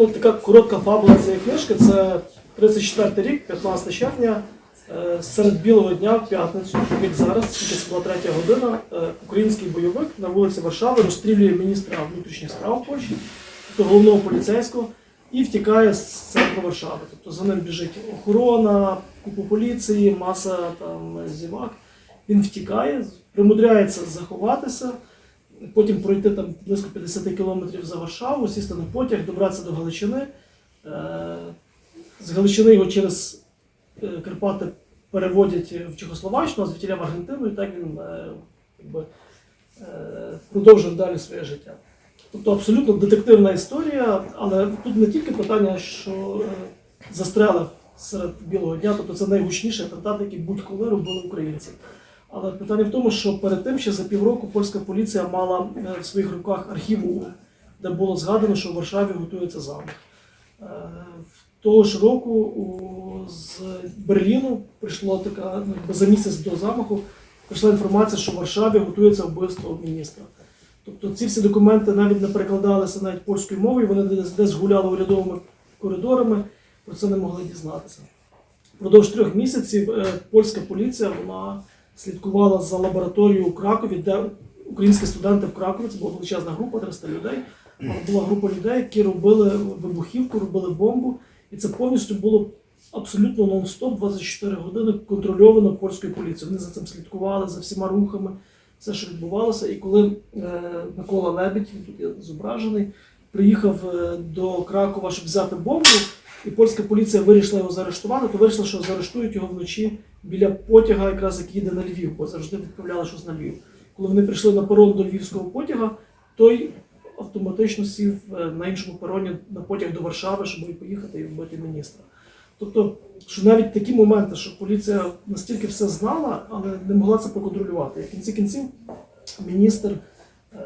Ну, така коротка фабула цієї книжки це 34 рік, 15 червня, е, серед білого дня в п'ятницю, як зараз, тільки була третя година, е, український бойовик на вулиці Варшави розстрілює міністра внутрішніх справ Польщі, тобто головного поліцейського, і втікає з центру Варшави. Тобто за ним біжить охорона, купа поліції, маса там зівак. Він втікає, примудряється заховатися потім пройти там близько 50 кілометрів за Варшаву, сісти на потяг, добратися до Галичини. Е, З Галичини його через е, Карпати переводять в Чехословаччину, а звідтіля в Аргентину, і так він е, якби, продовжив далі своє життя. Тобто абсолютно детективна історія, але тут не тільки питання, що застрелив серед білого дня, тобто це найгучніший атентат, який будь-коли робили українці. Але питання в тому, що перед тим ще за півроку польська поліція мала е, в своїх руках архів УУ, де було згадано, що в Варшаві готується замах. Е, Того ж року з Берліну прийшло така, ну, за місяць до замаху, прийшла інформація, що в Варшаві готується вбивство міністра. Тобто ці всі документи навіть не перекладалися навіть польською мовою, вони десь, гуляли урядовими коридорами, про це не могли дізнатися. Впродовж трьох місяців е, польська поліція вона слідкувала за лабораторією у Кракові, де українські студенти в Кракові, це була величезна група, 300 людей. Але була група людей, які робили вибухівку, робили бомбу, і це повністю було абсолютно нон-стоп 24 години контрольовано польською поліцією. Вони за цим слідкували, за всіма рухами, все, що відбувалося. І коли е, Микола Лебідь, він тут зображений, приїхав е, до Кракова, щоб взяти бомбу, і польська поліція вирішила його заарештувати, то вирішила, що заарештують його вночі біля потяга, якраз який їде на Львів, бо завжди відправляли щось на Львів. Коли вони прийшли на перон до львівського потяга, той автоматично сів е, на іншому пероні на потяг до Варшави, щоб поїхати і вбити міністра. Тобто, що навіть такі моменти, що поліція настільки все знала, але не могла це проконтролювати. В кінці кінців міністр е,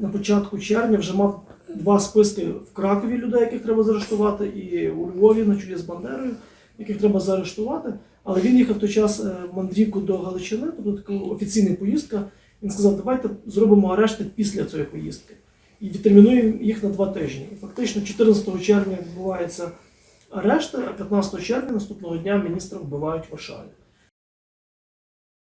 на початку червня вже мав два списки в Кракові людей, яких треба заарештувати, і у Львові на чолі з Бандерою, яких треба заарештувати. Але він їхав в той час е, в мандрівку до Галичини, тобто така офіційна поїздка. Він сказав, давайте зробимо арешти після цієї поїздки і відтермінуємо їх на два тижні. І фактично 14 червня відбувається арешти, а 15 червня наступного дня міністра вбивають в Варшаві.